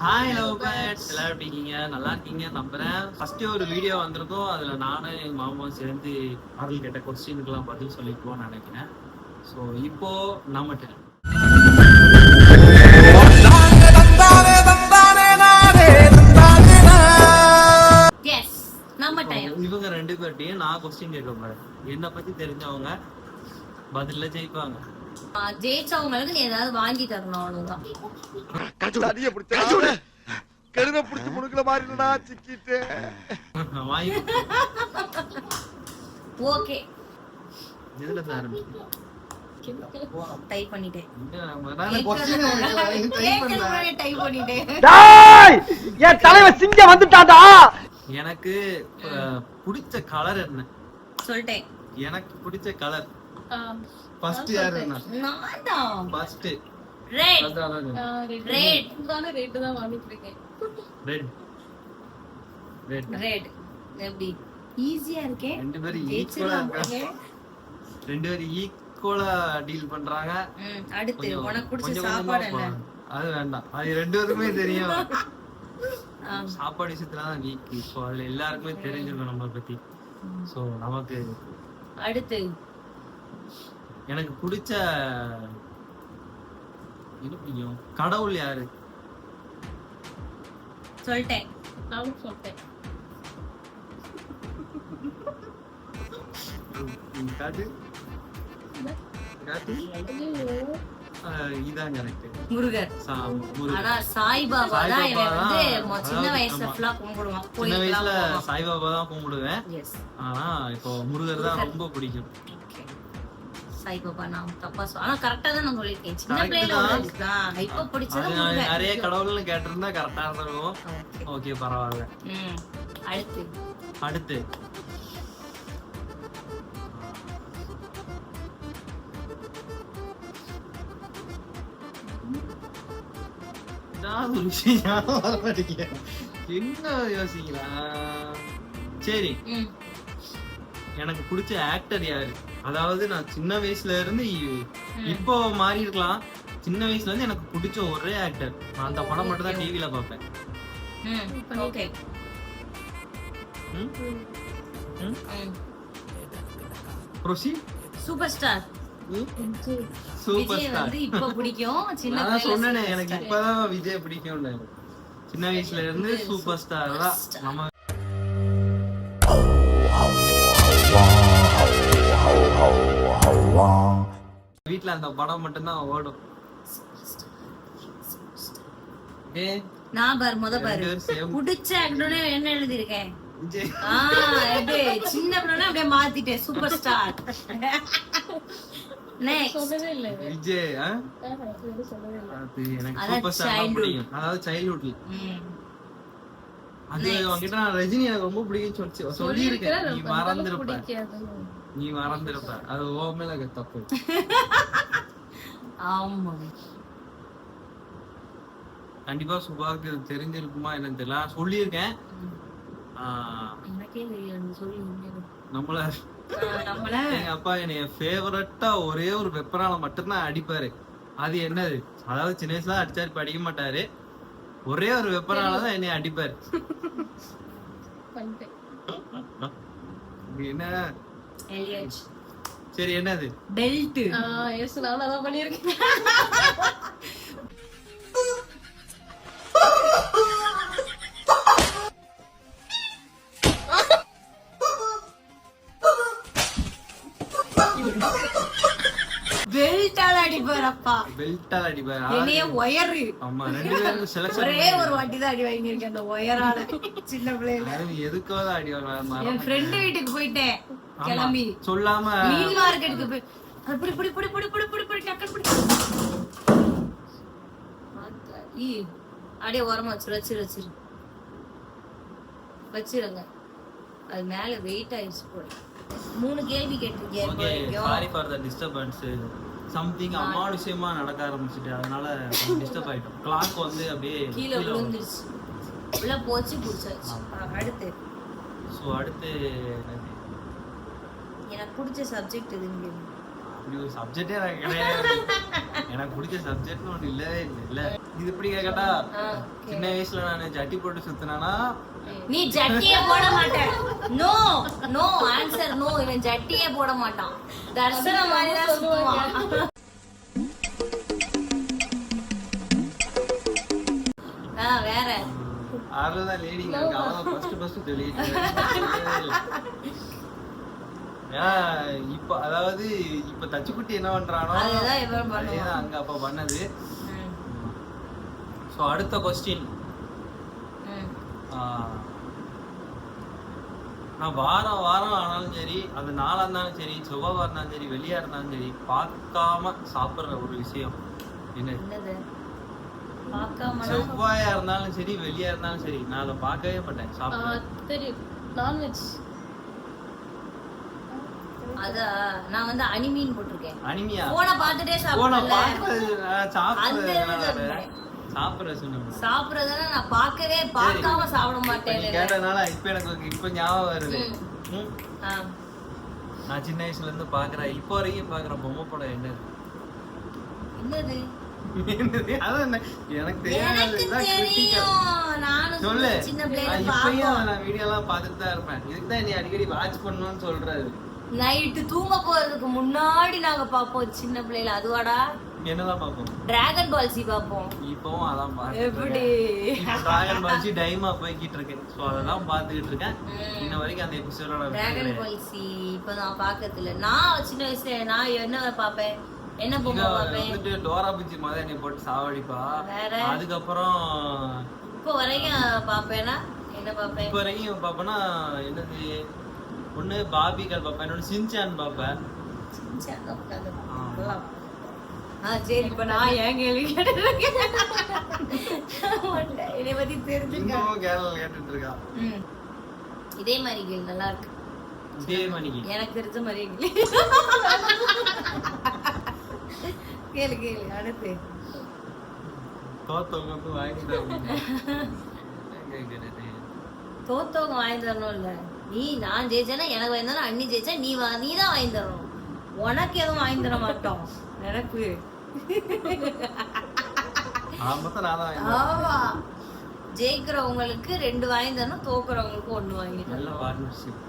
Hi love birds எல்லாரும் எப்படி இருக்கீங்க? நல்லா இருக்கீங்க நம்புறேன். ஃபர்ஸ்ட் ஒரு வீடியோ வந்திருக்கோம். அதுல நானும் எங்க மாமாவும் சேர்ந்து அவர்கள் கேட்ட கொஸ்டினுக்குலாம் பதில் சொல்லிக்குவோம்னு நினைக்கிறேன். ஸோ இப்போ நம்ம இவங்க ரெண்டு பேர்ட்டையும் நான் கொஸ்டின் கேட்க போறேன். என்னை பத்தி தெரிஞ்சவங்க பதில்ல ஜெயிப்பாங்க. ஜெயிச்சவங்களுக்கு நீ ஏதாவது வாங்கி தரணும் அவ்வளவுதான். தடிய பிடிச்ச? கெடுத பிடிச்சி முடுக்கல மாதிரி சிக்கிட்டு. வாங்கி ஓகே. இதுல இருந்து ஆரம்பிச்சு? டைப் பண்ணிட்டேன். டைப் பண்ணிட்டேன். என் தலைவன் சிங்கம் வந்துட்டாடா எனக்கு பிடிச்ச கலர் என்ன? சொல்லிட்டேன். எனக்கு பிடிச்ச கலர் ஃபர்ஸ்ட் யாரு என்ன நான். தான் first red red red red red எப்படி? ஈஸியா இருக்கே. ரெண்டு பேரும் ஈக்குவலா ஜெயிச்சிடலாம் இருக்காங்க ரெண்டு பேரும் ஈக்குவலா டீல் பண்றாங்க. அடுத்து உனக்கு பிடிச்ச சாப்பாடு என்ன. அது வேண்டாம். அது ரெண்டு பேருக்குமே தெரியும். சாப்பாடு விஷயத்துல தான் வீக் இப்போ எல்லாருக்குமே தெரிஞ்சிருக்கும் நம்மளை பத்தி. சோ நமக்கு அடுத்து. எனக்கு பிடிச்ச பிடிக்கும்? கடவுள் யாரு? சொல்லிட்டேன். ம், காட்டு. காட்டு. ஆஹ், இதான் எனக்கு முருகர். ஆனா சாய்பாபா தான் வந்து தான். மொ- சின்ன அதாவது வயசுல ஆமா. ஃபுல்லா கும்பிடுவான். சின்ன வயசுல கோயிலுக்குலாம் சாய்பாபா தான் கும்பிடுவேன். ஆனா இப்போ முருகர் தான் ரொம்ப பிடிக்கும். சாய்பாபா நான் தப்பா சொல் ஆனா கரெக்டா தான் நான் சொல்லியிருக்கேன் சின்ன தான். உள்ளதுதான் இப்ப பிடிச்சது நிறைய கடவுள்னு கேட்டிருந்தா கரெக்டா இருந்திருக்கும். ஓகே பரவாயில்ல. அடுத்து அடுத்து ஏதாவது ஒரு விஷயம் ஞாபகம் வர மாட்டேங்குது. என்ன யோசிக்கலாம் சரி. எனக்கு பிடிச்ச ஆக்டர் யாரு அதாவது நான் சின்ன வயசுல இருந்து. இப்போ மாறி இருக்கலாம் சின்ன வயசுல இருந்து எனக்கு பிடிச்ச ஒரே ஆக்டர் நான் அந்த படம் மட்டும் தான் டிவில பார்ப்பேன் ம். ஓகே ம்? ம்? ம். ப்ரொசி சூப்பர் ஸ்டார் சூப்பர் ஸ்டார் இப்ப பிடிக்கும் சின்ன சொன்னேனே எனக்கு. இப்பதான் விஜய் பிடிக்கும்னு சின்ன வயசுல இருந்து சூப்பர் ஸ்டார் தான். நம்ம வீட்ல அந்த படம் மட்டும்தான் ஓடும். நான் பாரு முத பாரு. பிடிச்ச ஆக்டர்னு என்ன எழுதியிருக்கேன்? சின்ன பிள்ளைனா அப்படியே மாத்திட்டேன் சூப்பர் ஸ்டார். பிடிக்கும். ரஜினி எனக்கு ரொம்ப பிடிக்கும்னு சொல்லி நீ மறந்துருப்ப. நீ மறந்துருப்ப அது ஓ மேல தப்பு. ஆமா. கண்டிப்பா சுபாக்கு இது தெரிஞ்சிருக்குமா என்னன்னு தெரியல. சொல்லியிருக்கேன். எனக்கே தெரியாது. நம்மள நம்மள. எங்க அப்பா என்னைய ஃபேவரட்டா ஒரே ஒரு வெப்பரால மட்டும்தான் அடிப்பாரு. அது என்னது? அதாவது சின்ன வயசுல அடிச்சாரு இப்ப அடிக்க மாட்டாரு. ஒரே ஒரு வெப்பரால தான் என்னைய அடிப்பாரு. என்ன? எலியட் சரி என்னது? பெல்ட் பெல்ட்டால அடிப்பார் அப்பா பெல்ட்டா அடிப்பாரு. என்னைய ஒயரு. ஆமா ரெண்டு பேரும் செலக்ஷன் ஒரே ஒரு வாட்டி தான் அடி வாங்கியிருக்கேன் அந்த ஒயரால. சின்ன பிள்ளைல எதுக்கோ தான் அடி வாங்குவாரு. என் ஃப்ரெண்டு வீட்டுக்கு போயிட்டேன். கிளம்பி. சொல்லாம மீன் மார்க்கெட்டுக்கு போய் அப்படியே வச்சிரு வச்சிரு வச்சிரு. வச்சிருங்க. அது மேல வெயிட் ஆயிடுச்சு போல. மூணு கேள்வி கேட்டிருக்கேன். Sorry for the disturbance something அமானுஷ்யமா நடக்க ஆரம்பிச்சுட்டு அதனால டிஸ்டர்ப் ஆயிட்டோம். கிளாக் வந்து அப்படியே கீழே விழுந்துருச்சு. உள்ள போச்சு புடிச்சாச்சு. அஹ் அடுத்து. ஸோ அடுத்து? எனக்கு பிடிச்ச சப்ஜெக்ட் எதுன்னு ஒரு சப்ஜெக்டே எனக்கு கிடையாது. எனக்கு பிடிச்ச சப்ஜெக்ட்னு ஒன்று இல்லவே இல்லை. இல்லை. இது எப்படி கேக்கட்டா? ஆ, சின்ன வயசுல நான் ஜட்டி போட்டு சுத்தினானா? நீ ஜட்டியே போட மாட்ட நோ நோ ஆன்சர் நோ இவன் ஜட்டியே போட மாட்டான். தர்சனம் மாதிரி தான் சுத்துவான். ஆ வேற. அதுதான் ஃபர்ஸ்ட் ஃபர்ஸ்ட் ஏன்னா இப்ப அதாவது இப்ப தச்சுக்குட்டி என்ன பண்றானோ அதுதான் அங்க அப்ப பண்ணது. சோ அடுத்த கொஸ்டின். நான் வாரம் வாரம் ஆனாலும் சரி அது நாளா இருந்தாலும் சரி செவ்வாவா இருந்தாலும் சரி வெளியா இருந்தாலும் சரி பார்க்காம சாப்பிடுற ஒரு விஷயம். என்ன என்னது? செவ்வாயா இருந்தாலும் சரி வெளியா இருந்தாலும் சரி நான் அதை பார்க்கவே மாட்டேன் சாப்பிடுவேன். நான்வெஜ். அதான் நான் வந்து அனிமீன் போட்டிருக்கேன். அனிமியா போனை பார்த்துட்டே சாப்பிடல அந்த இதுல? இருந்தேன். சொன்னேன் நான் பார்க்கவே பார்க்காம சாப்பிட மாட்டேன் நீ கேட்டனால இப்ப எனக்கு இப்ப ஞாபகம் வருது. ம். ம். ஆ, நான் சின்ன வயசுல இருந்து பாக்குறேன் இப்போ வரைக்கும் பாக்குற பொம்மை படம் என்னது? என்னது? என்னது? அதான் என்ன? எனக்கு தெரியாது எனக்கு நானும் சொல்லு. சின்ன நான் இப்பயும் வீடியோ எல்லாம் பார்த்துட்டு தான் இருப்பேன். இதுக்கு தான் நீ அடிக்கடி வாட்ச் பண்ணணும்னு சொல்றாரு. நைட்டு தூங்க போறதுக்கு முன்னாடி நாங்க பாப்போம் சின்ன பிள்ளைல அதுவாடா? என்னதான் பார்ப்போம்? டிராகன் பால்சி பாப்போம் இப்பவும் அதான் எப்படி? டிராகன் பால்சி டைமா போய்கிட்டு இருக்கேன். ஸோ அதெல்லாம் பார்த்துக்கிட்டு இருக்கேன். இன்ன வரைக்கும் அந்த எபிசோட டிராகன் பால்சி இப்ப நான் பாக்கறது இல்ல நான் சின்ன வயசுல நான் என்ன பாப்பேன் என்ன பொம்மை பாப்பேன் டோரா பிச்சி மாதிரி என்னை போட்டு சாவடிப்பா? அதுக்கப்புறம் இப்போ வரைக்கும் பாப்பேனா என்ன பாப்பேன் இப்போ வரைக்கும் என்னது? ஒண்ணு பாபிகள் பார்ப்பேன் இன்னொன்று சின்சான் பார்ப்பேன். ஆ. சரி இப்ப நான் ஏன் கேள்வி என்னை பத்தி தெரிஞ்சுக்க. கேரளா கேட்டுட்டு இருக்கா. இதே மாதிரி கேள் நல்லா இருக்கு. இதே மணிக்கு எனக்கு தெரிஞ்ச மாதிரியே கேளு. கேளு கேளு அடுத்து. தோத்தவங்க வந்து வாங்கிட்டு கேட்கறது தோத்தவங்க வாங்கி தரணும் இல்ல நீ நான் ஜெயிச்சேன்னா எனக்கு வாங்கி தரணும் அண்ணி ஜெயிச்சா நீ வா நீ தான் வாங்கி தரணும். உனக்கு எதுவும் வாங்கி தர மாட்டோம். எனக்கு. ஆமா. ஜெயிக்கிறவங்களுக்கு ரெண்டு வாங்கி தரணும் தோக்குறவங்களுக்கு ஒண்ணு வாங்கி நல்ல தரணும் பார்ட்னர்ஷிப்.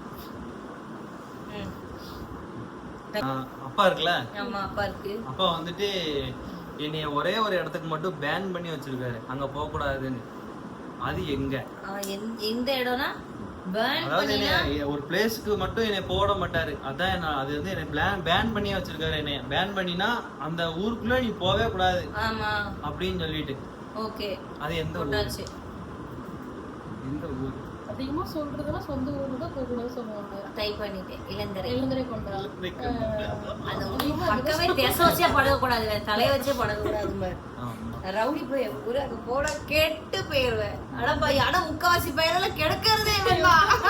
அப்பா இருக்குல்ல? ஆமா அப்பா இருக்கு. அப்பா வந்துட்டு என்னைய ஒரே ஒரு இடத்துக்கு மட்டும் பேன் பண்ணி வச்சிருக்காரு. அங்க போக கூடாதுன்னு அது எங்க? எந்த இடம்னா? ஒரு பிளேஸ்க்கு மட்டும் என்னை போட மாட்டாரு. அதான் என்ன அது வந்து என்னை பிளான் பேன் பண்ணி வச்சிருக்காரு என்னைய பேன் பண்ணினா அந்த ஊருக்குள்ள நீ போகவே கூடாது. ஆமா. அப்படின்னு சொல்லிட்டு. ஓகே. அது எந்த ஊர்? எந்த ஊர்? அதிகமா சொல்றதுன்னா சொந்த ஊர்ல தான் போகக்கூடாது சொல்லுவாங்க. டைப் பண்ணிட்டேன். இளந்தரை. எழுந்தரை கொண்டா. அந்த ஊர் பக்கமே திசை வச்சே படகக்கூடாது தலையை வச்சே படகக்கூடாது பாரு. ரவுடி போய் ஊரு அங்க போட கெட்டு போயிருவேன். அட பை அட முக்காவாசி பையனெல்லாம் கெடுக்கிறதே வேண்டாம்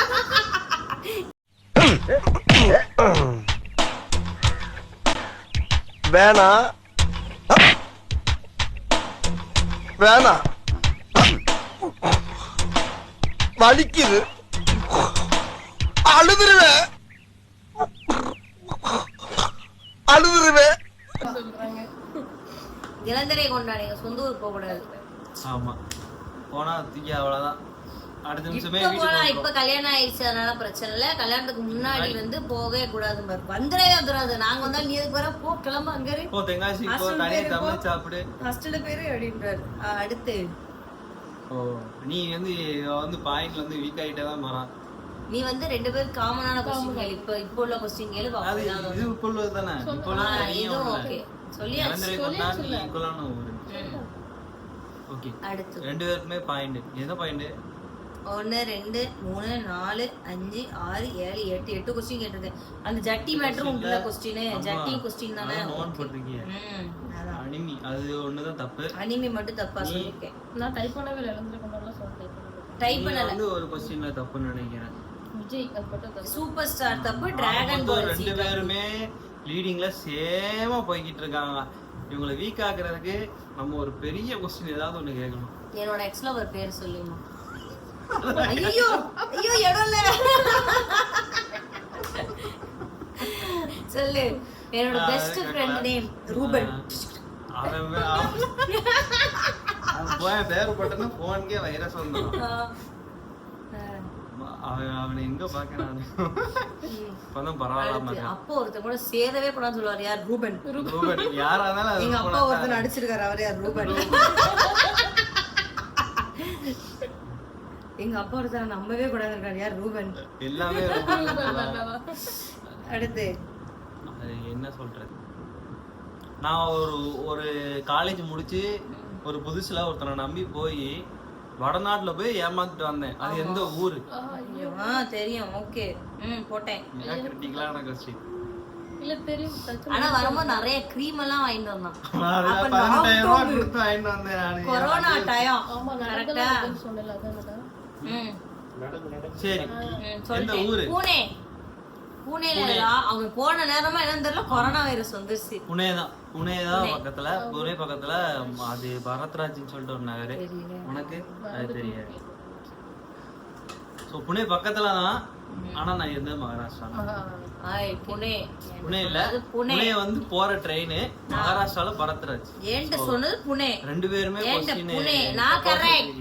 வேணா. வேணா. வலிக்குது. அழுதுருவேன். அழுதுருவேன். இளந்தரை கொண்டாடுங்க சொந்த ஊர் போக கூடாது. ஆமா. போனா தூக்கி அவ்வளவுதான். அடுத்த நிமிஷமே இப்ப போனா இப்ப. கல்யாணம் ஆயிடுச்சு அதனால பிரச்சனை இல்ல. கல்யாணத்துக்கு முன்னாடி வந்து போகவே கூடாது பாரு. வந்துடவே வந்துடாது. நாங்க வந்தாலும் நீ எதுக்கு வர? போ கிளம்ப அங்க இரு. போ தெங்காசி போ தனியா. தமிழ் சாப்பிடு. ஹாஸ்டல்ல பேரு அப்படின்றாரு. அடுத்து. ஓ நீ வந்து வந்து பாயிண்ட்ல வந்து வீக் ஆயிட்டே தான் போறான். நீ வந்து ரெண்டு பேரும் காமனான கொஸ்டின் கேளு. இப்ப இப்போ உள்ள கொஸ்டின் கேளு பாப்போம். இது. இப்போ உள்ளது தானே இப்போ. ஓகே ஈக்குவலான. ஓகே அடுத்து. ரெண்டு பேருக்குமே பாயிண்ட் என்ன பாயிண்ட் ஒன்னு ரெண்டு மூணு நாலு அஞ்சு ஆறு ஏழு எட்டு. எட்டு கொஸ்டின் கேட்டிருக்கேன். அந்த ஜட்டி மேட்டரும் உண்டுல கொஸ்டின் ஜட்டி கொஸ்டின் தானே? போட்டிருக்கீங்க. அனிமி. அது ஒண்ணுதான் தப்பு. அனிமி மட்டும் தப்பா சொல்லியிருக்கேன். நான் டைப் பண்ணவே இல்லை. டைப் பண்ணல. வந்து ஒரு கொஸ்டின்ல தப்புன்னு நினைக்கிறேன். விஜய். சூப்பர் ஸ்டார் தப்பு. டிராகன் பால் ரெண்டு பேருமே லீடிங்ல சேமா போய்கிட்டு இருக்காங்க. இவங்களை வீக் ஆக்குறதுக்கு நம்ம ஒரு பெரிய கொஸ்டின் ஏதாவது ஒண்ணு கேட்கணும். என்னோட எக்ஸ் லவர் பேர் சொல்லுமா. ஐயோ ஐயோ இடம் இல்ல சொல்லு. என்னோட பெஸ்ட் ஃப்ரெண்ட் நேம் ரூபன். அவன் பேர் போட்டேன்னா போனுக்கே வைரஸ் வந்துடும். அவன் அவனை எங்க பாக்கிறான். இப்பதான் பரவாயில்லாம அடுத்து, அப்பா ஒருத்தன் கூட சேரவே கூடாதுன்னு சொல்லுவார். யார்? ரூபன். ரூபன். யாரா இருந்தாலும் எங்க அப்பா ரூபனா ஒருத்தர் தான். நடிச்சிருக்காரு அவர் யார்? ரூபன். எங்க அப்பா ஒருத்தர் நம்பவே கூடாதுன்னு யார்? ரூபன். எல்லாமே ரூபன் தான். அடுத்து. என்ன சொல்றது? நான் ஒரு ஒரு காலேஜ் முடிச்சு ஒரு புதுசுல ஒருத்தனை நம்பி போய் வடநாட்டுல போய் ஏமாத்திட்டு வந்தேன். அது எந்த ஊரு? தெரியும். ஓகே. ம் போட்டேன். இல்ல தெரியும். டக்குனு ஆனா வரும்போது நிறைய க்ரீம் எல்லாம் வாங்கிட்டு வந்தான். பதினெட்டாயிரம் ரூபாய் lockdown. கொடுத்து வாங்கிட்டு வந்தேன் நானு. கொரோனா டயம் ஆமா கரெக்டா ம். சரி. எந்த ஊரு? பூனே. பூனேல எல்லாம் அவங்க போன நேரமா என்னன்னு தெரியல கொரோனா வைரஸ் வந்துருச்சு. புனே தான் புனே. தான் பக்கத்துல புனே பக்கத்துல அது பரத்ராஜ்னு சொல்லிட்டு ஒரு நகரு. உனக்கு? அது தெரியாது. ஸோ புனே பக்கத்துல தான் ஆனா நான் இருந்தது மகாராஷ்டிரா புனே. புனே இல்ல. புனே. வந்து போற ட்ரெயின் மகாராஷ்டிரால பரத்ராஜ். ஏன்ட்ட சொன்னது புனே? ரெண்டு பேருமே புனே? நான் கரெக்ட்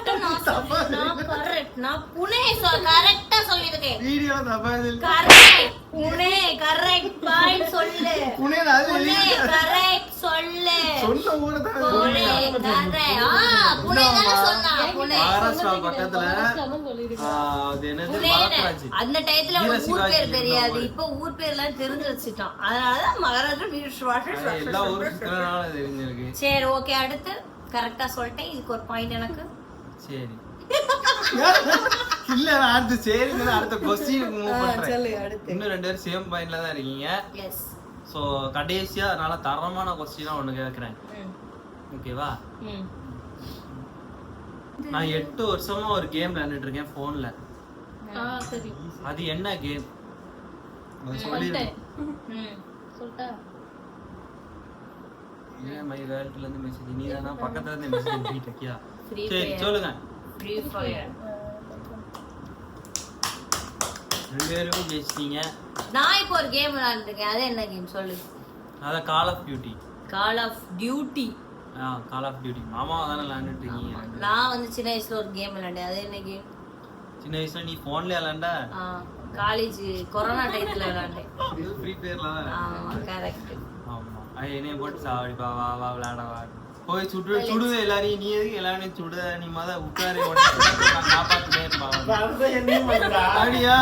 நான் correct, நான் கரெக்ட் நான் புனே கரெக்டா சொல்லிருக்கேன் வீடியோ தப்பா கரெக்ட் புனே கரெக்ட் பாயிண்ட் சொல்லு. புனே புனே கரெக்ட் சொல்லு. சொன்ன ஊரை தான் புனே கரெக்ட். ஆ புனே தானே சொன்னா புனே. மகாராஷ்டிரா பக்கத்துல மகாராஷ்டிரான்னு சொல்லிருக்கேன் ஆ, அது என்னது? புனே பரத்ராஜ் அந்த டயத்துல ஊர் பேர் தெரியாது. இப்ப ஊர் பேர் எல்லாம் தெரிஞ்சு வச்சுட்டான். அதனாலதான் தெரிஞ்சிருக்கு. சரி ஓகே அடுத்து கரெக்டா சொல்லிட்டேன். இதுக்கு ஒரு பாயிண்ட் எனக்கு. சரி இல்ல நான் அடுத்து சரி அடுத்த கொஸ்டின் மூவ் பண்றேன் இன்னும் ரெண்டு பேரும் சேம் பாயிண்ட்ல தான் இருக்கீங்க எஸ் சோ கடைசியா அதனால தரமான கொஸ்டினா ஒண்ணு கேக்குறேன் ஓகேவா நான் எட்டு வருஷமா ஒரு கேம் விளையாண்டுட்டு இருக்கேன் போன்ல அது என்ன கேம் ஏன் மை வேர்ல்ட்ல இருந்து மெசேஜ் நீ தானா பக்கத்துல இருந்து மெசேஜ் பண்ணிட்டியா சரி. சொல்லுங்க. ஃப்ரீ ஃபயர் ரெண்டு பேருக்கும் பேசிட்டீங்க நான் இப்போ ஒரு கேம் விளையாண்டுருக்கேன். அது என்ன கேம் சொல்லு. அத call of duty call of duty ah call of duty மாமாவை தானே விளையாண்டுட்டு இருக்கீங்க நான் வந்து சின்ன வயசுல ஒரு கேம் விளையாண்டேன். அது என்ன கேம் சின்ன வயசுல நீ போன்ல விளையாண்ட? காலேஜ் கொரோனா டயத்துல விளையாண்டேன். ஃப்ரீ ஃபயர்ல ஆமா கரெக்ட் ஆமா. அது என்னைய போட்டு சாவடிப்பா. வா வா விளையாட வா போய் சுடு சுடுவே எல்லாரையும். நீ எதுக்கு எல்லாரையும் சுடுத? நீ மத உட்காரு காப்பாத்துனே இருப்பான் அப்படியா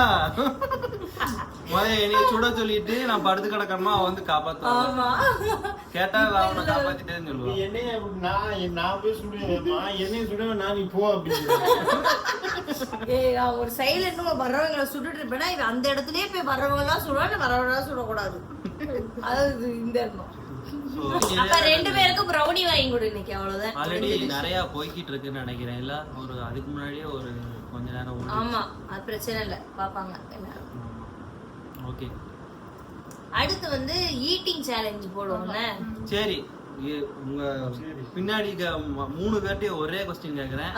முத என்னைய சுட சொல்லிட்டு நான் படுத்து கிடக்கணுமா? அவன் வந்து காப்பாத்துவான். ஆமா. கேட்டா அவனை காப்பாத்திட்டேன்னு சொல்லுவான். என்னைய நான் நான் போய் சுடுவேன்மா. என்னைய சுடுவேன் நான் நீ போ அப்படின்னு ஏய் நான் ஒரு சைலண்ட்னு வர்றவங்களை சுட்டுட்டு இருப்பேன்னா இவன் அந்த இடத்துலயே போய் வர்றவங்க எல்லாம் சுடுவான் வர்றவங்க சுடக்கூடாது. அது இந்த இடணும் அப்ப ரெண்டு பேருக்கும் ப்ரௌனி வாங்கி கொடு இன்னைக்கு அவ்வளவுதான். ஆல்ரெடி நிறைய போய்கிட்டு இருக்குன்னு நினைக்கிறேன். இல்ல ஒரு அதுக்கு முன்னாடியே ஒரு கொஞ்ச நேரம் ஆமா அது பிரச்சனை இல்ல. பாப்பாங்க ஓகே. அடுத்து வந்து ஈட்டிங் சேலஞ்ச் போடுவோம்ல? சரி உங்க பின்னாடி மூணு பேர்ட்டையும் ஒரே கொஸ்டின் கேக்குறேன்.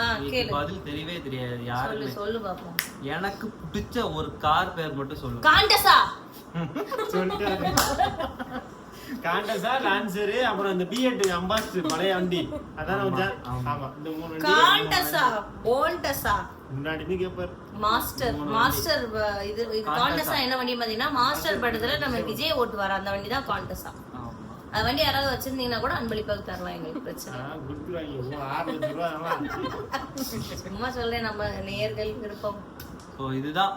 பதில் தெரியவே தெரியாது யாருமே. சொல்லு பாப்போம். எனக்கு பிடிச்ச ஒரு கார் பேர் மட்டும் சொல்லுங்க சொல்லிட்டாரு. காண்டஸா லான்சரு அப்புறம் இந்த பிஎட் அம்பாஸ்டர் பழைய வண்டி. அதான கொஞ்சம் ஆமா. இந்த மூணு வண்டி. காண்டஸா முன்னாடி கேப்பாரு. மாஸ்டர் மாஸ்டர் இது காண்டஸா. என்ன வண்டி பாத்தீங்கன்னா மாஸ்டர் படத்துல நம்ம விஜய் ஓட்டுவார். அந்த வண்டி தான் காண்டஸா ஆமா. அந்த வண்டி யாராவது வச்சிருந்தீங்கன்னா கூட அன்பளிப்பாக தரலாம் எங்களுக்கு பிரச்சனை சும்மா சொல்றேன் நம்ம நேயர்கள் விருப்பம். So, இதுதான்.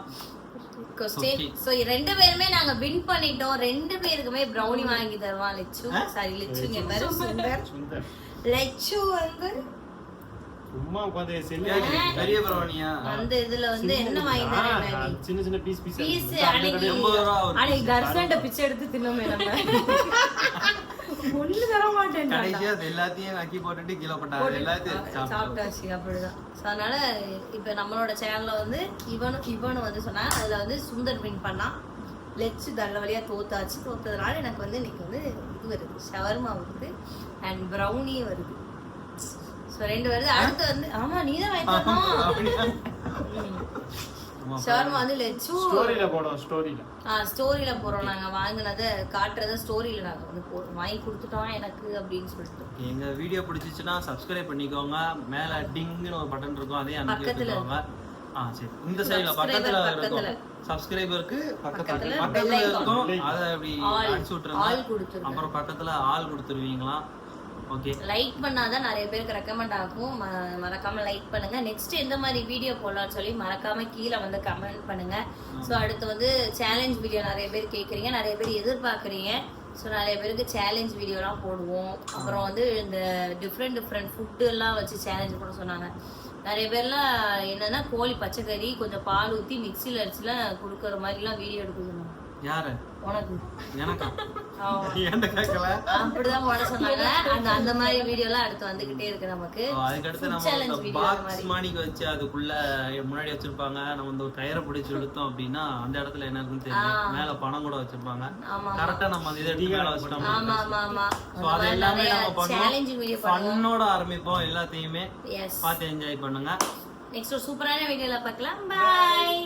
சோ ரெண்டு பேருமே நாங்க வின் பண்ணிட்டோம். ரெண்டு பேருக்குமே brownie வாங்கி தருவான் லெச்சு? சாரி லெச்சுங்க. பேரு சுந்தர். லெச்சு வந்து சும்மா உட்காந்து பெரிய பிரவணியா அந்த இதுல வந்து என்ன வாங்கி தரேன் சின்ன சின்ன பீஸ் பீஸ் பீஸ் அன்னைக்கு தர்சன்ட்ட பிச்சை எடுத்து தின்னோமே நம்ம. ஒண்ணு தர மாட்டேன் கடைசியா அது எல்லாத்தையும் நக்கி போட்டுட்டு கீழே போட்டாங்க. எல்லாத்தையும் சாப்பிட்டாச்சு அப்படிதான். ஸோ அதனால இப்போ நம்மளோட சேனல்ல வந்து இவனும் இவனும் வந்து சொன்னா அதுல வந்து சுந்தர் வின் பண்ணான் லெச்சு நல்ல வழியா தோத்தாச்சு. தோத்ததுனால எனக்கு வந்து இன்னைக்கு வந்து இது வருது ஷவர்மா வருது அண்ட் ப்ரௌனி வருது. ஸோ ரெண்டு வருது. அடுத்து வந்து ஆமா நீ தான் வாங்கி ஷவர்மா வந்து லெச்சு ஸ்டோரியில போடுவோம் ஸ்டோரியில ஸ்டோரியில போறோம் நாங்க வாங்கினதை காட்டுறத ஸ்டோரியில நாங்க வந்து போடுறோம் வாங்கி கொடுத்துட்டோம் எனக்கு அப்படின்னு சொல்லிட்டு. எங்க வீடியோ பிடிச்சிச்சுன்னா சப்ஸ்கிரைப் பண்ணிக்கோங்க. மேல டிங்னு ஒரு பட்டன் இருக்கும் அதையும் அனுப்பி பக்கத்துல வச்சுக்கோங்க. ஆ சரி. இந்த சைடுல பக்கத்துல பக்கத்துல. இருக்கும். சப்ஸ்கிரைபருக்கு பக்கத்துல பக்கத்துல இருக்கும். அதை அப்படி அடிச்சு விட்டுருங்க. அப்புறம் பக்கத்துல ஆள் கொடுத்துருவீங்களா? லைக் பண்ணாதான் நிறைய பேருக்கு ரெக்கமெண்ட் ஆகும். மறக்காம லைக் பண்ணுங்க. நெக்ஸ்ட் எந்த மாதிரி வீடியோ போடலாம்னு சொல்லி மறக்காம கீழே வந்து கமெண்ட் பண்ணுங்க. ஸோ அடுத்து வந்து சேலஞ்ச் வீடியோ நிறைய பேர் கேட்குறீங்க நிறைய பேர் எதிர்பார்க்குறீங்க. ஸோ நிறைய பேருக்கு சேலஞ்ச் வீடியோலாம் போடுவோம். அப்புறம் வந்து இந்த டிஃப்ரெண்ட் டிஃப்ரெண்ட் ஃபுட்டு எல்லாம் வச்சு சேலஞ்ச் போட சொன்னாங்க. நிறைய பேர்லாம் என்னன்னா கோழி பச்சைக்கறி கொஞ்சம் பால் ஊற்றி மிக்சியில் அடிச்சுலாம் கொடுக்குற மாதிரிலாம் வீடியோ எடுக்க சொன்னாங்க. யாரு? உனக்கு. எனக்கா? கேட்கல அப்படிதான் போட சொன்னாங்க. அந்த அந்த மாதிரி வீடியோலாம் அடுத்து வந்துகிட்டே இருக்கு நமக்கு. அதுக்கடுத்து Food நம்ம பாக்ஸ். மாணிக்கு வச்சு அதுக்குள்ள முன்னாடி வச்சிருப்பாங்க. நம்ம வந்து ஒரு கயிறை பிடிச்சு எடுத்தோம் அப்படின்னா அந்த இடத்துல என்ன இருக்குன்னு தெரியும். மேல பணம் கூட வச்சிருப்பாங்க. கரெக்டா நம்ம அந்த இதை எடுத்து மேல வச்சிட்டோம் ஆமா ஆமா ஆமா. ஸோ அது எல்லாமே நம்ம வீடியோ பண்ணுவோம். ஆரம்பிப்போம் எல்லாத்தையுமே. பார்த்து என்ஜாய் பண்ணுங்க. நெக்ஸ்ட் ஒரு சூப்பரான வீடியோல பார்க்கலாம். பாய்